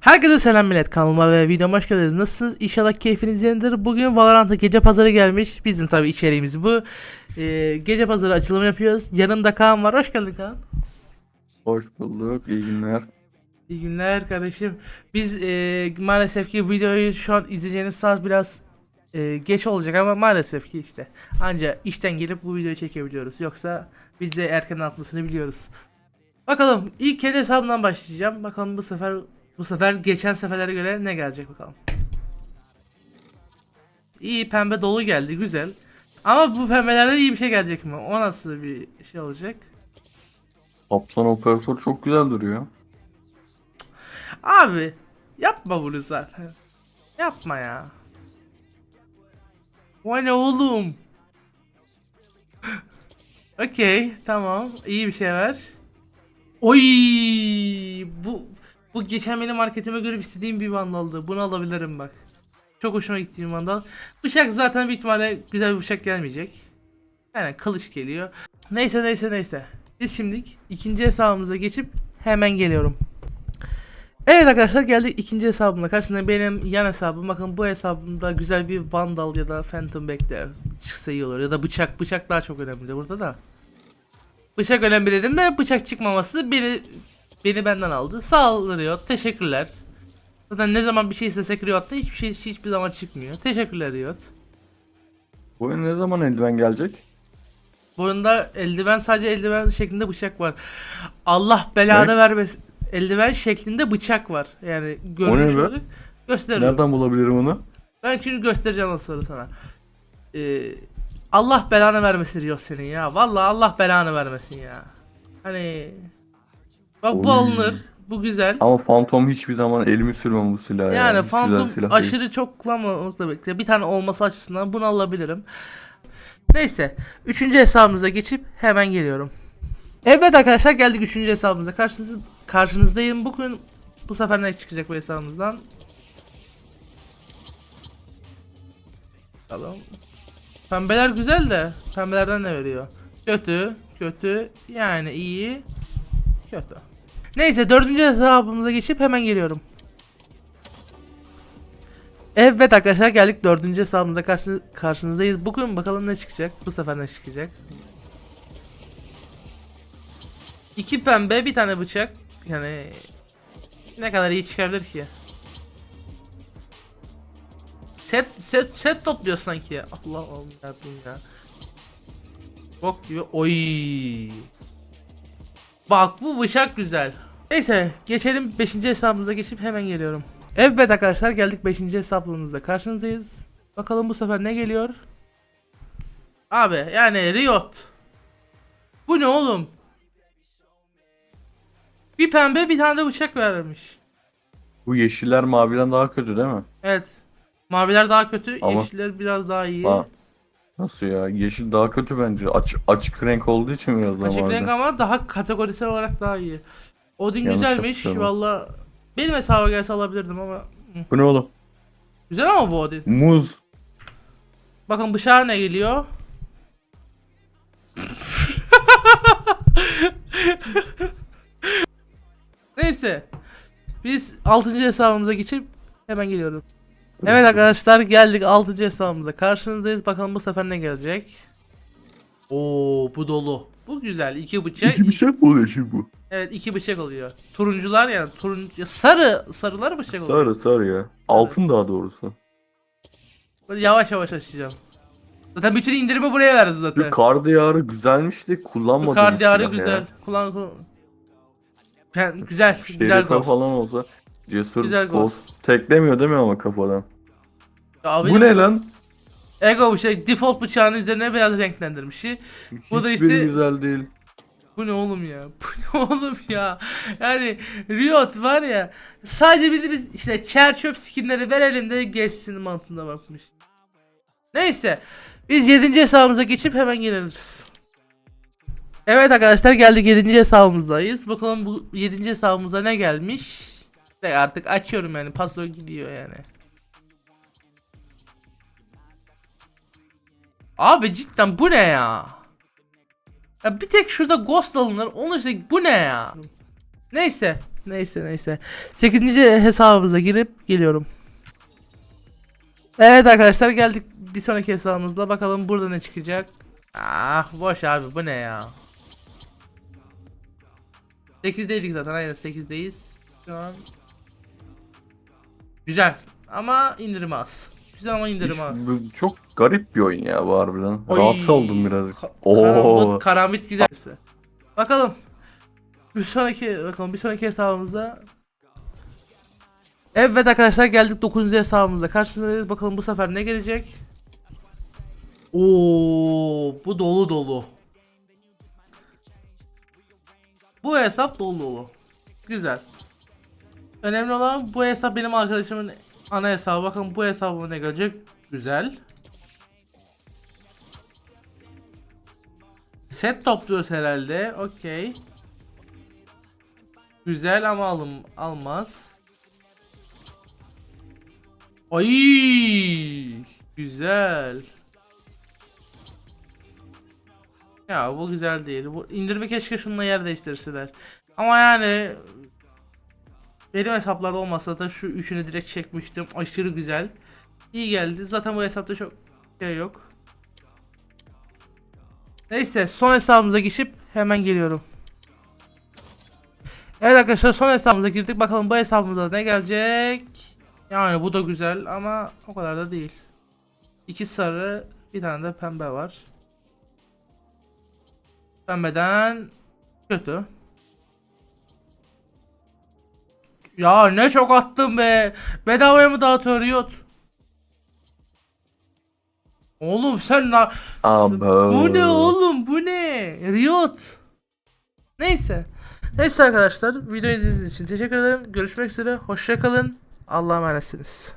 Herkese selam millet kanalıma ve videoma hoş geldiniz. Nasılsınız? İnşallah keyfiniz yerindedir. Bugün Valorant'a gece pazarı gelmiş. Bizim tabi içeriğimiz bu. Ee, gece pazarı açılımı yapıyoruz. Yanımda Kaan var. Hoş geldin Kaan. Hoş bulduk, iyi günler. İyi günler kardeşim. Biz e, maalesef ki videoyu şu an izleyeceğiniz saat biraz e, geç olacak ama maalesef ki işte. Anca işten gelip bu videoyu çekebiliyoruz. Yoksa biz de erken atmasını biliyoruz. Bakalım ilk kendi hesabımdan başlayacağım. Bakalım bu sefer bu sefer geçen seferlere göre ne gelecek bakalım. İyi pembe dolu geldi güzel. Ama bu pembelerde iyi bir şey gelecek mi? O nasıl bir şey olacak? Kaplan operatör çok güzel duruyor. Abi yapma bunu zaten. Yapma ya. O ne oğlum? Okey tamam iyi bir şey ver. Oy bu bu geçen benim marketime göre istediğim bir vandaldı. Bunu alabilirim bak. Çok hoşuma gitti bir vandal. Bıçak zaten bir ihtimalle güzel bir bıçak gelmeyecek. Yani kılıç geliyor. Neyse neyse neyse. Biz şimdi ikinci hesabımıza geçip hemen geliyorum. Evet arkadaşlar geldik ikinci hesabımla. Karşında benim yan hesabım. Bakın bu hesabımda güzel bir Vandal ya da Phantom Backler çıksa iyi olur. Ya da bıçak. Bıçak daha çok önemli burada da. Bıçak önemli dedim de bıçak çıkmaması beni beni benden aldı. Riot. Teşekkürler. Zaten ne zaman bir şey istesek Riot'ta hiçbir şey hiçbir zaman çıkmıyor. Teşekkürler Riot. Bu oyun ne zaman eldiven gelecek? Bu oyunda eldiven sadece eldiven şeklinde bıçak var. Allah belanı vermesin. Eldiven şeklinde bıçak var. Yani görünüş olarak gösteririm. Nereden bulabilirim onu? Ben şimdi göstereceğim o soru sana. Ee, Allah belanı vermesin Riot senin ya. Vallahi Allah belanı vermesin ya. Hani bak bu Oy. alınır. Bu güzel. Ama Phantom hiçbir zaman elimi sürmem bu silaha. Yani Hiç Phantom silah değil. aşırı çok kullanmamakla birlikte bir tane olması açısından bunu alabilirim. Neyse. Üçüncü hesabımıza geçip hemen geliyorum. Evet arkadaşlar geldik üçüncü hesabımıza. Karşınız, karşınızdayım. Bugün bu sefer ne çıkacak bu hesabımızdan? Bakalım. Pembeler güzel de pembelerden ne veriyor? Kötü, kötü, yani iyi, kötü. Neyse dördüncü hesabımıza geçip hemen geliyorum. Evet arkadaşlar geldik dördüncü hesabımıza karşı, karşınızdayız. Bugün bakalım ne çıkacak. Bu sefer ne çıkacak. İki pembe bir tane bıçak. Yani ne kadar iyi çıkabilir ki? Set set set topluyor sanki. Allah Allah ya. Bok gibi. Oy. Bak bu bıçak güzel. Neyse geçelim 5. hesabımıza geçip hemen geliyorum. Evet arkadaşlar geldik 5. hesabımızda karşınızdayız. Bakalım bu sefer ne geliyor? Abi yani Riot. Bu ne oğlum? Bir pembe bir tane de bıçak vermiş. Bu yeşiller maviden daha kötü değil mi? Evet. Maviler daha kötü, Ama- yeşiller biraz daha iyi. Aa, Nasıl ya? Yeşil daha kötü bence. Aç, açık renk olduğu için biraz daha Açık mavi. renk ama daha kategorisel olarak daha iyi. Odin Yanlış güzelmiş valla. Benim hesaba gelse alabilirdim ama. Bu ne oğlum? Güzel ama bu Odin. Muz. Bakın bıçağa ne geliyor? Neyse. Biz 6. hesabımıza geçip hemen geliyorum. Evet arkadaşlar geldik 6. hesabımıza. Karşınızdayız. Bakalım bu sefer ne gelecek? Oo bu dolu. Bu güzel. iki bıçak. İki bıçak mı oluyor şimdi bu? Evet iki bıçak oluyor. Turuncular yani turuncu sarı sarılar bıçak oluyor. Sarı sarı ya. Altın daha doğrusu. Böyle yavaş yavaş açacağım. Zaten bütün indirimi buraya verdi zaten. Bir kar diyarı güzelmiş de kullanmadım. Bu kar diyarı güzel. Kullan kullan. Ben, güzel, güzel ghost. falan olsa cesur Güzel ghost. ghost. Teklemiyor değil mi ama kafadan? Abi, Bu ne lan? Ego bu şey default bıçağın üzerine biraz renklendirmiş. Bu da Hiçbiri işte- güzel değil. Bu ne oğlum ya? Bu ne oğlum ya? Yani Riot var ya sadece bizi biz işte çer çöp skinleri verelim de geçsin mantığında bakmış. Neyse biz 7. hesabımıza geçip hemen geliriz. Evet arkadaşlar geldik 7. hesabımızdayız. Bakalım bu 7. hesabımıza ne gelmiş? Artık açıyorum yani paso gidiyor yani. Abi cidden bu ne ya? Ya bir tek şurada ghost alınır. Onun işte bu ne ya? Neyse. Neyse neyse. 8. hesabımıza girip geliyorum. Evet arkadaşlar geldik bir sonraki hesabımızla. Bakalım burada ne çıkacak. Ah boş abi bu ne ya. 8'deydik zaten aynen 8'deyiz. Şu an. Güzel ama indirim az. Güzel ama indirim Hiç- az. bu çok garip bir oyun ya bu harbiden. Oy, Rahatsız oldum biraz. ka- Oo. Karambit, karambit güzel. Bakalım. Bir sonraki bakalım bir sonraki hesabımızda Evet arkadaşlar geldik 9. hesabımıza. Karşınızdayız. Bakalım bu sefer ne gelecek? Oo, bu dolu dolu. Bu hesap dolu dolu. Güzel. Önemli olan bu hesap benim arkadaşımın ana hesabı. Bakın bu hesabıma ne gelecek? Güzel. Set topluyoruz herhalde. Okey. Güzel ama alım almaz. Ay güzel. Ya bu güzel değil. Bu indirme keşke şununla yer değiştirseler. Ama yani benim hesaplarda olmasa da şu üçünü direkt çekmiştim. Aşırı güzel. İyi geldi. Zaten bu hesapta çok şey yok. Neyse son hesabımıza geçip hemen geliyorum. Evet arkadaşlar son hesabımıza girdik. Bakalım bu hesabımıza ne gelecek. Yani bu da güzel ama o kadar da değil. İki sarı bir tane de pembe var. Pembeden kötü. Ya ne çok attım be. Bedavaya mı dağıtıyor Riot? Oğlum sen na... Abo. Bu ne oğlum bu ne? Riot. Neyse. Neyse arkadaşlar video izlediğiniz için teşekkür ederim. Görüşmek üzere. Hoşçakalın. Allah'a emanetsiniz.